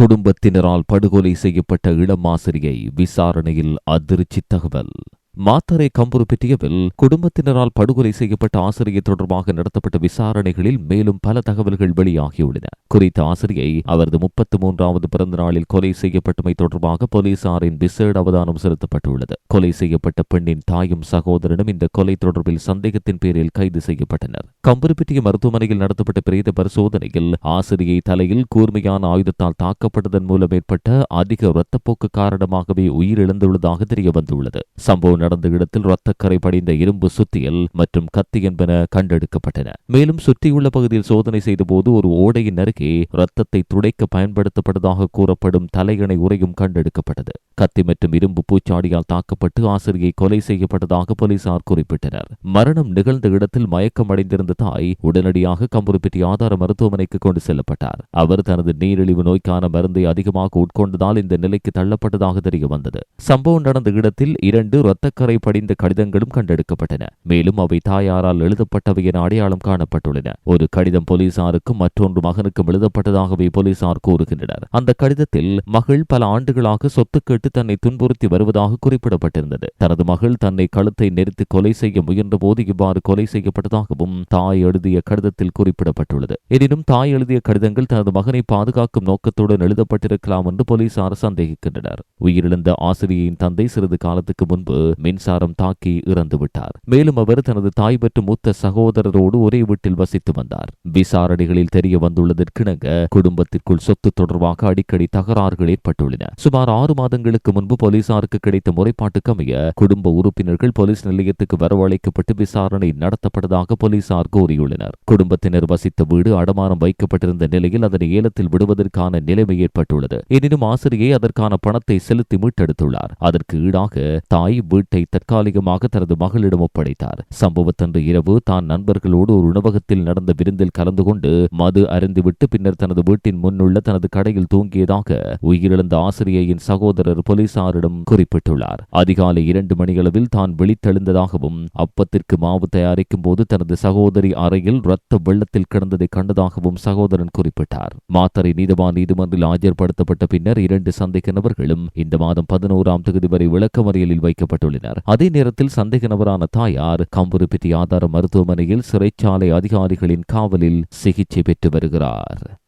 குடும்பத்தினரால் படுகொலை செய்யப்பட்ட இளம் ஆசிரியை விசாரணையில் அதிர்ச்சி தகவல். மாத்தரை கம்புருப்பிட்டியவில் குடும்பத்தினரால் படுகொலை செய்யப்பட்ட ஆசிரியை தொடர்பாக நடத்தப்பட்ட விசாரணைகளில் மேலும் பல தகவல்கள் வெளியாகியுள்ளன. குறித்த ஆசிரியை அவரது முப்பத்தி மூன்றாவது பிறந்த நாளில் கொலை செய்யப்பட்டமை தொடர்பாக போலீசாரின் விசேட அவதானம் செலுத்தப்பட்டுள்ளது. கொலை செய்யப்பட்ட பெண்ணின் தாயும் சகோதரனும் இந்த கொலை தொடர்பில் சந்தேகத்தின் பேரில் கைது செய்யப்பட்டனர். கம்புருப்பிட்டிய மருத்துவமனையில் நடத்தப்பட்ட பிரேத பரிசோதனையில் ஆசிரியை தலையில் கூர்மையான ஆயுதத்தால் தாக்கப்பட்டதன் மூலம் ஏற்பட்ட அதிக இரத்தப்போக்கு காரணமாகவே உயிரிழந்துள்ளதாக தெரிய வந்துள்ளது சம்பவம் நடந்த இடத்தில் ரத்தக்கரை படிந்த இரும்பு சுத்தியல் மற்றும் கத்தி என்பன கண்டெடுக்கப்பட்டன. மேலும் சுற்றியுள்ள பகுதியில் சோதனை செய்தபோது ஒரு ஓடையின் அருகே ரத்தத்தை துடைக்க பயன்படுத்தப்பட்டதாக கூறப்படும் தலையணை உரையும் கண்டெடுக்கப்பட்டது. கத்தி மற்றும் இரும்பு பூச்சாடியால் தாக்கப்பட்டு ஆசிரியை கொலை செய்யப்பட்டதாக போலீசார் குறிப்பிட்டனர். மரணம் நிகழ்ந்த இடத்தில் மயக்கம் அடைந்திருந்த தாய் உடனடியாக கம்புருப்பட்டி ஆதார மருத்துவமனைக்கு கொண்டு செல்லப்பட்டார். அவர் தனது நீரிழிவு நோய்க்கான மருந்தை அதிகமாக உட்கொண்டதால் இந்த நிலைக்கு தள்ளப்பட்டதாக தெரிய வந்தது சம்பவம் நடந்த இடத்தில் இரண்டு இரத்தக்கரை படிந்த கடிதங்களும் கண்டெடுக்கப்பட்டன. மேலும் அவை தாயாரால் எழுதப்பட்டவை என அடையாளம் காணப்பட்டுள்ளன. ஒரு கடிதம் போலீசாருக்கும் மற்றொன்று மகனுக்கும் எழுதப்பட்டதாகவே போலீசார் கூறுகின்றனர். அந்த கடிதத்தில் மகள் பல ஆண்டுகளாக சொத்து கேட்டு தன்னை துன்புறுத்தி வருவதாக குறிப்பிடப்பட்டிருந்தது. தனது மகள் தன்னை கழுத்தை நெரித்து கொலை செய்ய முயன்றபோது இவ்வாறு கொலை செய்யப்பட்டதாகவும் தாய் எழுதிய கடிதத்தில் குறிப்பிடப்பட்டுள்ளது. எனினும் தாய் எழுதிய கடிதங்கள் தனது மகனை பாதுகாக்கும் நோக்கத்துடன் எழுதப்பட்டிருக்கலாம் என்று போலீசார் சந்தேகிக்கின்றனர். உயிரிழந்த ஆசிரியையின் தந்தை சிறிது காலத்துக்கு முன்பு மின்சாரம் தாக்கி இறந்துவிட்டார். மேலும் அவர் தனது தாய் மற்றும் மூத்த சகோதரரோடு ஒரே வீட்டில் வசித்து வந்தார். விசாரணைகளில் தெரிய வந்துள்ளதற்கிணங்க குடும்பத்திற்குள் சொத்து தொடர்பாக அடிக்கடி தகராறுகள் ஏற்பட்டுள்ளன. சுமார் ஆறு மாதங்களுக்கு முன்பு போலீசாருக்கு கிடைத்த முறைப்பாட்டுக்கு அமைய குடும்ப உறுப்பினர்கள் போலீஸ் நிலையத்துக்கு வரவழைக்கப்பட்டு விசாரணை நடத்தப்பட்டதாக போலீசார் கூறியுள்ளனர். குடும்பத்தினர் வசித்த வீடு அடமானம் வைக்கப்பட்டிருந்த நிலையில் அதனை ஏலத்தில் விடுவதற்கான நிலைமை ஏற்பட்டுள்ளது. எனினும் ஆசிரியை அதற்கான பணத்தை செலுத்தி மீட்டெடுத்துள்ளார். அதற்கு ஈடாக தாய் வீட்டு தற்காலிகமாக தனது மகளிடம் ஒப்படைத்தார். சம்பவத்தன்று இரவு தான் நண்பர்களோடு ஒரு உணவகத்தில் நடந்த விருந்தில் கலந்து கொண்டு மது அருந்திவிட்டு பின்னர் தனது வீட்டின் முன்னுள்ள தனது கடையில் தூங்கியதாக உயிரிழந்த ஆசிரியையின் சகோதரர் போலீசாரிடம் குறிப்பிட்டுள்ளார். அதிகாலை இரண்டு மணியளவில் தான் விழித்தெழுந்ததாகவும் அப்பத்திற்கு மாவு தயாரிக்கும் போது தனது சகோதரி அறையில் இரத்த வெள்ளத்தில் கிடந்ததை கண்டதாகவும் சகோதரன் குறிப்பிட்டார். மாத்தரை நீதவான் நீதிமன்றில் ஆஜர்படுத்தப்பட்ட பின்னர் இரண்டு சந்தேக நபர்களும் இந்த மாதம் பதினோராம் தேதி வரை விளக்கமறியலில் வைக்கப்பட்டுள்ளனர். அதே நேரத்தில் சந்தேக நபரான தாயார் கம்புருப்பிட்டி ஆதார மருத்துவமனையில் சிறைச்சாலை அதிகாரிகளின் காவலில் சிகிச்சை பெற்று வருகிறார்.